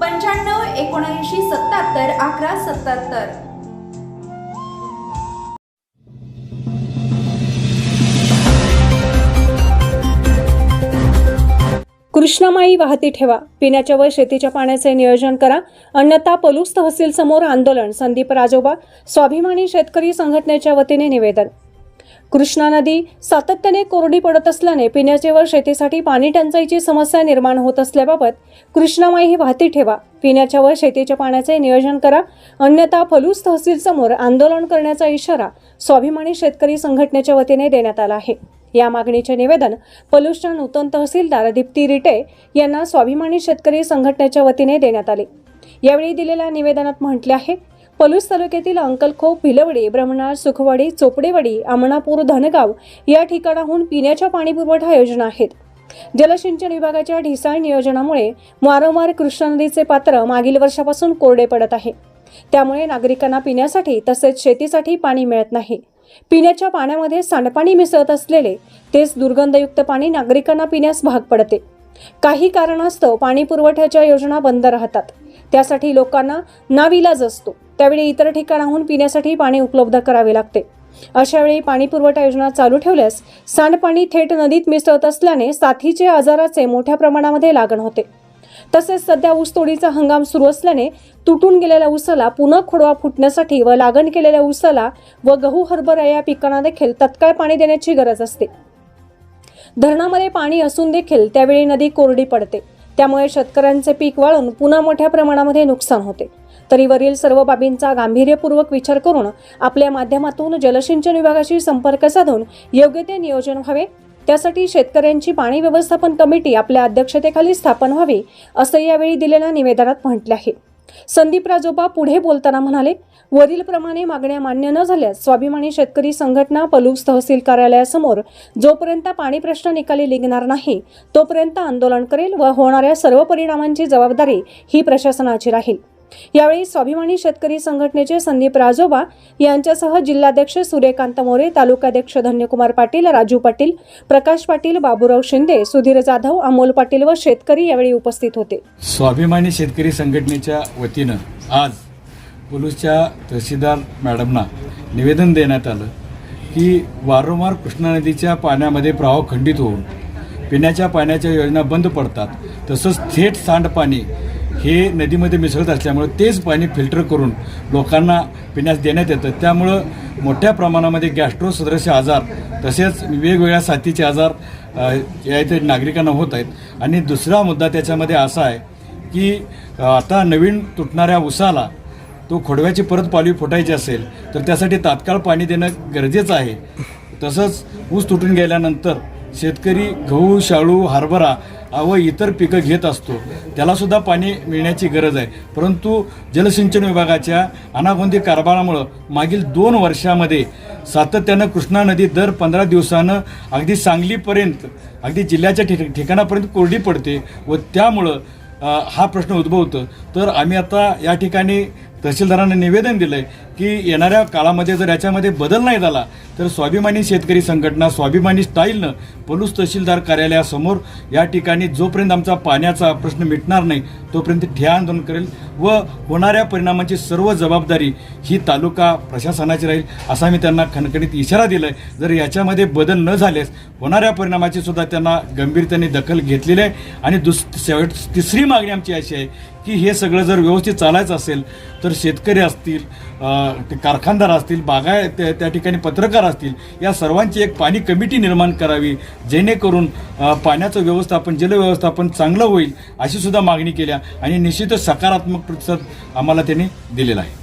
पंच्याण्णव एकोणऐंशी सत्याहत्तर अकरा सत्याहत्तर. कृष्णामाई वाहती ठेवा. पिण्याच्या व शेतीच्या पाण्याचे नियोजन करा. अन्यथा पलूस तहसील समोर आंदोलन. संदीप राजोबा स्वाभिमानी शेतकरी संघटनेच्या वतीने निवेदन. कृष्णा नदी सातत्याने कोरडी पडत असल्याने पिण्याचे व शेतीसाठी पाणी टंचाईची समस्या निर्माण होत असल्याबाबत कृष्णामाई ही वाहती ठेवा. पिण्याच्या व शेतीच्या पाण्याचे नियोजन करा. अन्यथा फलूस तहसील समोर आंदोलन करण्याचा इशारा स्वाभिमानी शेतकरी संघटनेच्या वतीने देण्यात आला आहे. या मागणीचे निवेदन पलूसच्या नूतन तहसीलदार दीप्ती रिटे यांना स्वाभिमानी शेतकरी संघटनेच्या वतीने देण्यात आले. यावेळी दिलेल्या निवेदनात म्हटले आहे पलूस तालुक्यातील अंकलखोप भिलवडी ब्रह्मनाळ सुखवाडी चोपडेवाडी आमणापूर धनगाव या ठिकाणाहून पिण्याच्या पाणी पुरवठा योजना आहेत. जलसिंचन विभागाच्या ढिसाळ नियोजनामुळे वारंवार कृष्णा नदीचे पात्र मागील वर्षापासून कोरडे पडत आहे. त्यामुळे नागरिकांना पिण्यासाठी तसेच शेतीसाठी पाणी मिळत नाही. पिण्याच्या पाण्यामध्ये सांडपाणी मिसळत असलेले तेच दुर्गंधयुक्त पाणी नागरिकांना पिण्यास भाग पडते. काही कारणास्तव पाणी पुरवठ्याच्या योजना बंद राहतात. त्यासाठी लोकांना नाविलाज असतो. त्यावेळी इतर ठिकाणाहून पिण्यासाठी पाणी उपलब्ध करावे लागते. अशावेळी पाणी पुरवठा योजना चालू ठेवल्यास सांडपाणी थेट नदीत मिसळत असल्याने साथीचे आजाराचे मोठ्या प्रमाणामध्ये लागण होते. तसेच सध्या ऊसतोडीचा हंगाम सुरू असल्याने तुटून गेलेल्या ऊसाला पुन्हा खोडवा फुटण्यासाठी व लागण केलेल्या ऊसाला व गहू हरभरा या पिकांना देखील तत्काळ पाणी देण्याची गरज असते. धरणामध्ये पाणी असून देखील त्यावेळी नदी कोरडी पडते. त्यामुळे शेतकऱ्यांचे पीक वाळून पुन्हा मोठ्या प्रमाणामध्ये नुकसान होते. तरी वरील सर्व बाबींचा गांभीर्यपूर्वक विचार करून आपल्या माध्यमातून जलसिंचन विभागाशी संपर्क साधून योग्य ते नियोजन व्हावे. त्यासाठी शेतकऱ्यांची पाणी व्यवस्थापन कमिटी आपल्या अध्यक्षतेखाली स्थापन व्हावी असं यावेळी दिलेल्या निवेदनात म्हटले आहे. संदीप राजोबा पुढे बोलताना म्हणाले वरीलप्रमाणे मागण्या मान्य न झाल्यास स्वाभिमानी शेतकरी संघटना पलूस तहसील कार्यालयासमोर जोपर्यंत पाणी प्रश्न निकाली निघणार नाही तोपर्यंत आंदोलन करेल व होणाऱ्या सर्व परिणामांची जबाबदारी ही प्रशासनाची राहील. यावेळी स्वाभिमानी शेतकरी संघटनेचे संदीप राजोबा यांच्यासह जिल्हाध्यक्ष सूर्यकांत मोरे तालुकाध्यक्ष धन्यकुमार पाटील राजू पाटील प्रकाश पाटील बाबूराव शिंदे सुधीर जाधव अमोल पाटील व शेतकरी यावेळी उपस्थित होते. स्वाभिमानी शेतकरी संघटनेच्या वतीनं आज पोलीसच्या तहसीलदार मॅडमना निवेदन देण्यात आलं की वारंवार कृष्णा नदीच्या पाण्यामध्ये प्रवाह खंडित होऊन पिण्याच्या पाण्याच्या योजना बंद पडतात. तसंच थेट सांडपाणी हे नदीमध्ये मिसळत असल्यामुळं तेच पाणी फिल्टर करून लोकांना पिण्यास देण्यात येतं. त्यामुळं मोठ्या प्रमाणामध्ये गॅस्ट्रो सदृश्य आजार तसेच वेगवेगळ्या साथीचे आजार या इथे नागरिकांना होत आहेत. आणि दुसरा मुद्दा त्याच्यामध्ये असा आहे की आता नवीन तुटणाऱ्या उसाला तो खोडव्याची परत पालवी फुटायची असेल तर त्यासाठी तात्काळ पाणी देणं गरजेचं आहे. तसंच ऊस तुटून गेल्यानंतर शेतकरी गहू शाळू हरभरा व इतर पिकं घेत असतो. त्यालासुद्धा पाणी मिळण्याची गरज आहे. परंतु जलसिंचन विभागाच्या अनागोंदी कारभारामुळं मागील दोन वर्षामध्ये सातत्यानं कृष्णा नदी दर पंधरा दिवसानं अगदी सांगलीपर्यंत अगदी जिल्ह्याच्या ठिक ठिकाणापर्यंत कोरडी पडते व त्यामुळं हा प्रश्न उद्भवतो. तर आम्ही आता या ठिकाणी तहसीलदारांना निवेदन दिलं आहे की येणाऱ्या काळामध्ये जर याच्यामध्ये बदल नाही झाला तर स्वाभिमानी शेतकरी संघटना स्वाभिमानी स्टाईलनं पलूस तहसीलदार कार्यालयासमोर या ठिकाणी जोपर्यंत आमचा पाण्याचा प्रश्न मिटणार नाही तोपर्यंत ठिया आंदोलन करेल व होणाऱ्या परिणामांची सर्व जबाबदारी ही तालुका प्रशासनाची राहील असा मी त्यांना खणखणीत इशारा दिला आहे जर याच्यामध्ये बदल न झाल्यास होणाऱ्या परिणामाची सुद्धा त्यांना गंभीरतेने दखल घेतलेली आहे. आणि दुस शेवट तिसरी मागणी आमची अशी आहे की हे सगळं जर व्यवस्थित चालायचं असेल तर शेतकरी असतील ते कारखानदार असतील बागाय त्या त्या ठिकाणी पत्रकार असतील या सर्वांची एक पाणी कमिटी निर्माण करावी जेणेकरून पाण्याचं व्यवस्थापन जलव्यवस्थापन चांगलं होईल अशी सुद्धा मागणी केल्या आणि निश्चितच सकारात्मक प्रतिसाद आम्हाला त्यांनी दिलेला आहे.